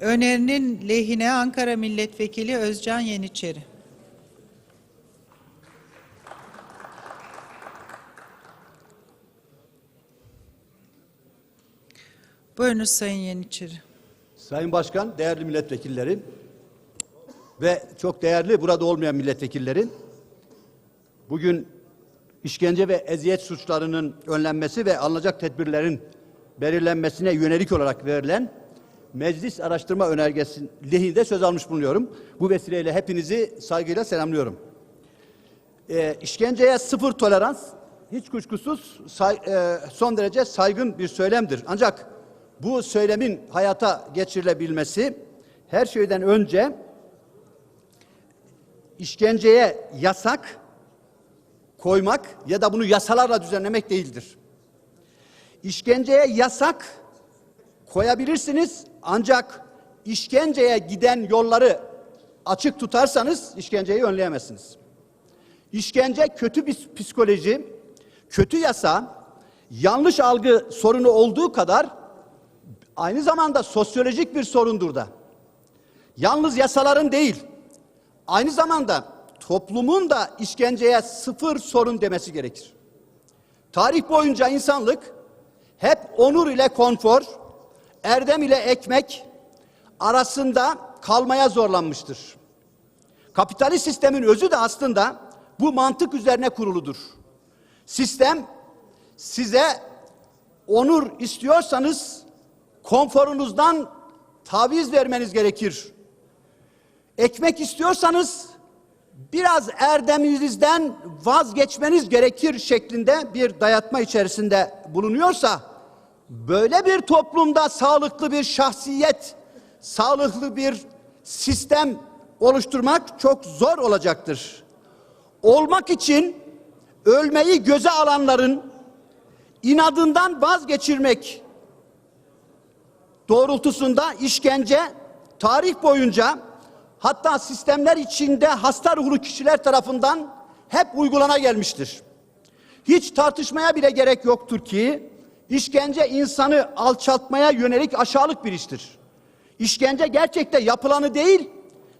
Önerinin lehine Ankara Milletvekili Özcan Yeniçeri. Buyurunuz Sayın Yeniçeri. Sayın Başkan, değerli milletvekilleri ve çok değerli burada olmayan milletvekilleri, bugün işkence ve eziyet suçlarının önlenmesi ve alınacak tedbirlerin belirlenmesine yönelik olarak verilen meclis araştırma önergesi lehinde söz almış bulunuyorum. Bu vesileyle hepinizi saygıyla selamlıyorum. Ee, işkenceye sıfır tolerans hiç kuşkusuz say- e, son derece saygın bir söylemdir. Ancak bu söylemin hayata geçirilebilmesi her şeyden önce işkenceye yasak koymak ya da bunu yasalarla düzenlemek değildir. İşkenceye yasak koyabilirsiniz ancak işkenceye giden yolları açık tutarsanız işkenceyi önleyemezsiniz. İşkence kötü bir psikoloji, kötü yasa, yanlış algı sorunu olduğu kadar aynı zamanda sosyolojik bir sorundur da. Yalnız yasaların değil, aynı zamanda toplumun da işkenceye sıfır sorun demesi gerekir. Tarih boyunca insanlık hep onur ile konfor, erdem ile ekmek arasında kalmaya zorlanmıştır. Kapitalist sistemin özü de aslında bu mantık üzerine kuruludur. Sistem size onur istiyorsanız konforunuzdan taviz vermeniz gerekir. Ekmek istiyorsanız biraz erdeminizden vazgeçmeniz gerekir şeklinde bir dayatma içerisinde bulunuyorsa böyle bir toplumda sağlıklı bir şahsiyet, sağlıklı bir sistem oluşturmak çok zor olacaktır. Olmak için ölmeyi göze alanların inadından vazgeçirmek doğrultusunda işkence tarih boyunca hatta sistemler içinde hasta ruhlu kişiler tarafından hep uygulana gelmiştir. Hiç tartışmaya bile gerek yoktur ki işkence insanı alçaltmaya yönelik aşağılık bir iştir. İşkence gerçekte yapılanı değil,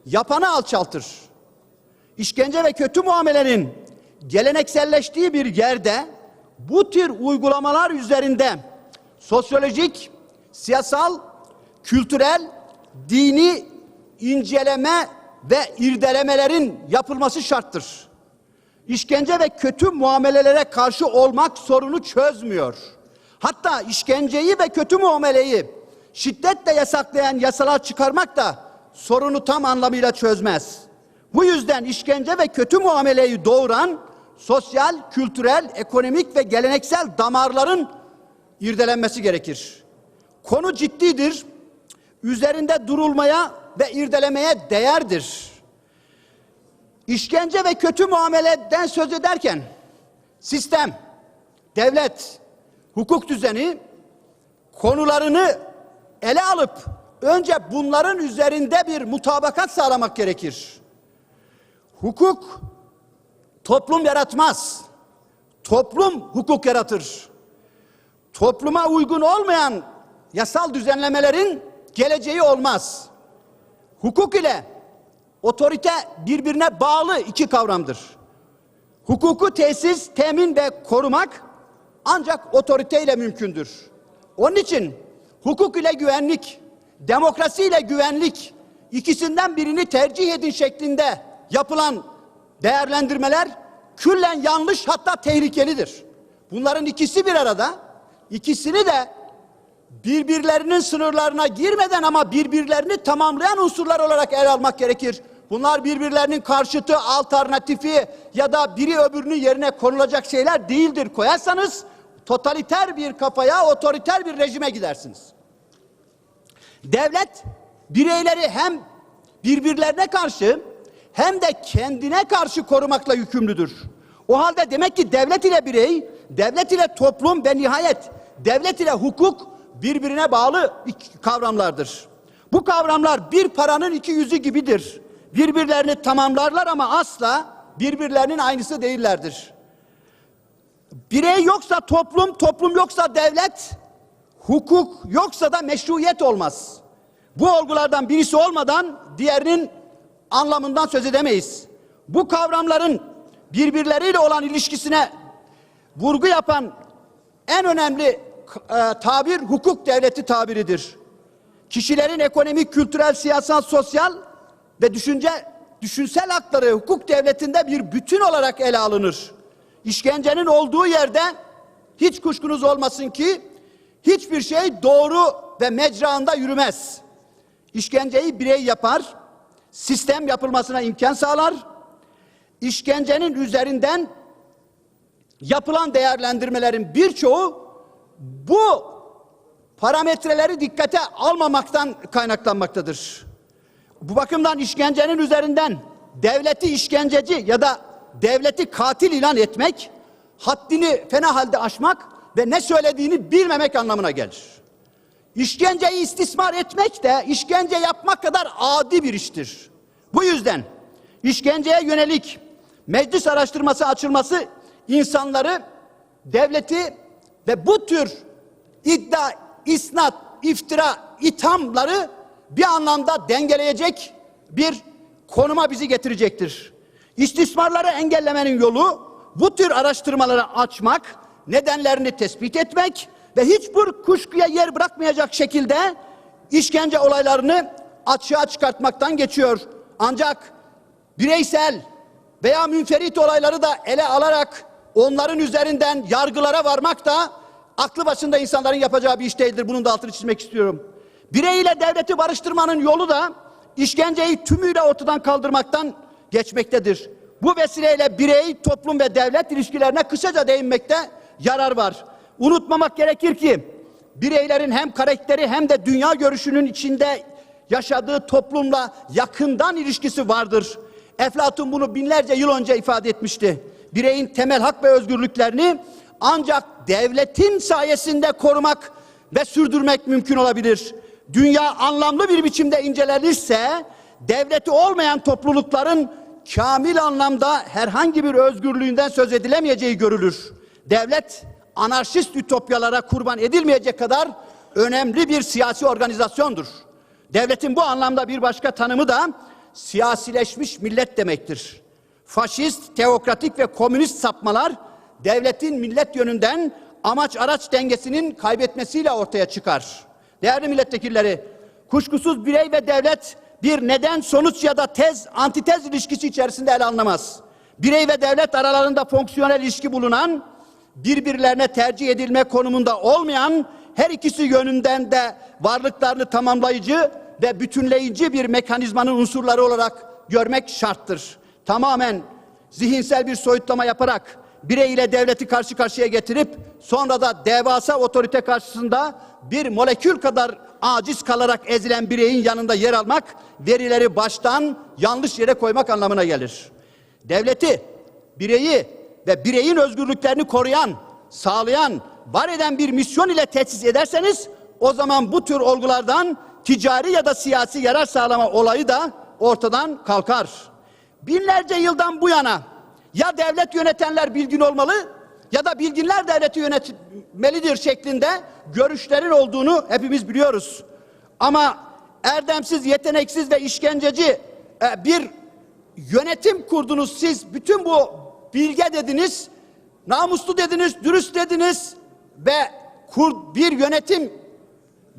yapanı alçaltır. İşkence ve kötü muamelenin gelenekselleştiği bir yerde bu tür uygulamalar üzerinde sosyolojik, siyasal, kültürel, dini inceleme ve irdelemelerin yapılması şarttır. İşkence ve kötü muamelelere karşı olmak sorunu çözmüyor. Hatta işkenceyi ve kötü muameleyi şiddetle yasaklayan yasalar çıkarmak da sorunu tam anlamıyla çözmez. Bu yüzden işkence ve kötü muameleyi doğuran sosyal, kültürel, ekonomik ve geleneksel damarların irdelenmesi gerekir. Konu ciddidir, üzerinde durulmaya ve irdelemeye değerdir. İşkence ve kötü muameleden söz ederken sistem, devlet, hukuk düzeni konularını ele alıp önce bunların üzerinde bir mutabakat sağlamak gerekir. Hukuk toplum yaratmaz. Toplum hukuk yaratır. Topluma uygun olmayan yasal düzenlemelerin geleceği olmaz. Hukuk ile otorite birbirine bağlı iki kavramdır. Hukuku tesis, temin ve korumak ancak otoriteyle mümkündür. Onun için hukuk ile güvenlik, demokrasi ile güvenlik ikisinden birini tercih edin şeklinde yapılan değerlendirmeler küllen yanlış hatta tehlikelidir. Bunların ikisi bir arada, ikisini de birbirlerinin sınırlarına girmeden ama birbirlerini tamamlayan unsurlar olarak ele almak gerekir. Bunlar birbirlerinin karşıtı, alternatifi ya da biri öbürünün yerine konulacak şeyler değildir. Koyarsanız totaliter bir kafaya, otoriter bir rejime gidersiniz. Devlet bireyleri hem birbirlerine karşı hem de kendine karşı korumakla yükümlüdür. O halde demek ki devlet ile birey, devlet ile toplum ve nihayet devlet ile hukuk birbirine bağlı kavramlardır. Bu kavramlar bir paranın iki yüzü gibidir. Birbirlerini tamamlarlar ama asla birbirlerinin aynısı değillerdir. Birey yoksa toplum, toplum yoksa devlet, hukuk yoksa da meşruiyet olmaz. Bu olgulardan birisi olmadan diğerinin anlamından söz edemeyiz. Bu kavramların birbirleriyle olan ilişkisine vurgu yapan en önemli e, tabir hukuk devleti tabiridir. Kişilerin ekonomik, kültürel, siyasal, sosyal ve düşünce düşünsel hakları hukuk devletinde bir bütün olarak ele alınır. İşkencenin olduğu yerde hiç kuşkunuz olmasın ki hiçbir şey doğru ve mecraında yürümez. İşkenceyi birey yapar, sistem yapılmasına imkan sağlar. İşkencenin üzerinden yapılan değerlendirmelerin birçoğu bu parametreleri dikkate almamaktan kaynaklanmaktadır. Bu bakımdan işkencenin üzerinden devleti işkenceci ya da devleti katil ilan etmek, haddini fena halde aşmak ve ne söylediğini bilmemek anlamına gelir. İşkenceyi istismar etmek de işkence yapmak kadar adi bir iştir. Bu yüzden işkenceye yönelik meclis araştırması açılması insanları, devleti ve bu tür iddia, isnat, iftira, ithamları bir anlamda dengeleyecek bir konuma bizi getirecektir. İstismarları engellemenin yolu bu tür araştırmaları açmak, nedenlerini tespit etmek ve hiçbir kuşkuya yer bırakmayacak şekilde işkence olaylarını açığa çıkartmaktan geçiyor. Ancak bireysel veya münferit olayları da ele alarak onların üzerinden yargılara varmak da aklı başında insanların yapacağı bir iş değildir. Bunun da altını çizmek istiyorum. Birey ile devleti barıştırmanın yolu da işkenceyi tümüyle ortadan kaldırmaktan geçmektedir. Bu vesileyle birey, toplum ve devlet ilişkilerine kısaca değinmekte yarar var. Unutmamak gerekir ki bireylerin hem karakteri hem de dünya görüşünün içinde yaşadığı toplumla yakından ilişkisi vardır. Eflatun bunu binlerce yıl önce ifade etmişti. Bireyin temel hak ve özgürlüklerini ancak devletin sayesinde korumak ve sürdürmek mümkün olabilir. Dünya anlamlı bir biçimde incelenirse devleti olmayan toplulukların kamil anlamda herhangi bir özgürlüğünden söz edilemeyeceği görülür. Devlet anarşist ütopyalara kurban edilmeyecek kadar önemli bir siyasi organizasyondur. Devletin bu anlamda bir başka tanımı da siyasileşmiş millet demektir. Faşist, teokratik ve komünist sapmalar devletin millet yönünden amaç araç dengesinin kaybetmesiyle ortaya çıkar. Değerli milletvekilleri, kuşkusuz birey ve devlet bir neden sonuç ya da tez antitez ilişkisi içerisinde ele alınamaz. Birey ve devlet aralarında fonksiyonel ilişki bulunan, birbirlerine tercih edilme konumunda olmayan her ikisi yönünden de varlıklarını tamamlayıcı ve bütünleyici bir mekanizmanın unsurları olarak görmek şarttır. Tamamen zihinsel bir soyutlama yaparak birey ile devleti karşı karşıya getirip sonra da devasa otorite karşısında bir molekül kadar aciz kalarak ezilen bireyin yanında yer almak verileri baştan yanlış yere koymak anlamına gelir. Devleti, bireyi ve bireyin özgürlüklerini koruyan, sağlayan, var eden bir misyon ile tesis ederseniz o zaman bu tür olgulardan ticari ya da siyasi yarar sağlama olayı da ortadan kalkar. Binlerce yıldan bu yana ya devlet yönetenler bilgin olmalı ya da bilginler devleti yönetmelidir şeklinde görüşlerin olduğunu hepimiz biliyoruz. Ama erdemsiz, yeteneksiz ve işkenceci e, bir yönetim kurdunuz siz. Bütün bu bilge dediniz, namuslu dediniz, dürüst dediniz ve kur, bir yönetim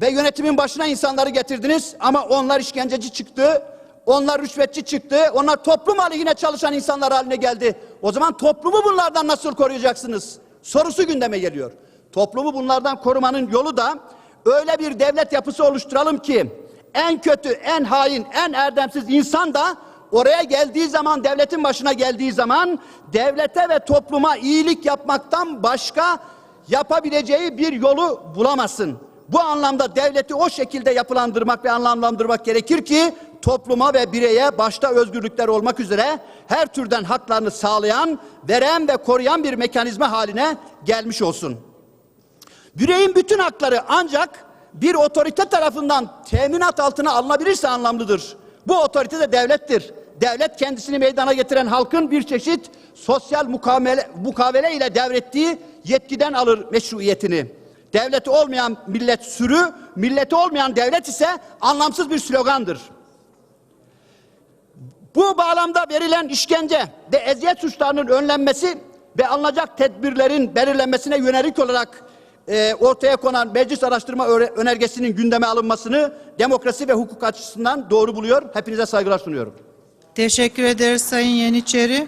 ve yönetimin başına insanları getirdiniz ama onlar işkenceci çıktı. Onlar rüşvetçi çıktı. Onlar toplum aleyhine çalışan insanlar haline geldi. O zaman toplumu bunlardan nasıl koruyacaksınız? Sorusu gündeme geliyor. Toplumu bunlardan korumanın yolu da öyle bir devlet yapısı oluşturalım ki en kötü, en hain, en erdemsiz insan da oraya geldiği zaman, devletin başına geldiği zaman devlete ve topluma iyilik yapmaktan başka yapabileceği bir yolu bulamasın. Bu anlamda devleti o şekilde yapılandırmak ve anlamlandırmak gerekir ki topluma ve bireye başta özgürlükler olmak üzere her türden haklarını sağlayan, veren ve koruyan bir mekanizma haline gelmiş olsun. Bireyin bütün hakları ancak bir otorite tarafından teminat altına alınabilirse anlamlıdır. Bu otorite de devlettir. Devlet kendisini meydana getiren halkın bir çeşit sosyal mukavele, mukavele ile devrettiği yetkiden alır meşruiyetini. Devleti olmayan millet sürü, milleti olmayan devlet ise anlamsız bir slogandır. Bu bağlamda verilen işkence ve eziyet suçlarının önlenmesi ve alınacak tedbirlerin belirlenmesine yönelik olarak e, ortaya konan meclis araştırma önergesinin gündeme alınmasını demokrasi ve hukuk açısından doğru buluyor. Hepinize saygılar sunuyorum. Teşekkür ederiz Sayın Yeniçeri.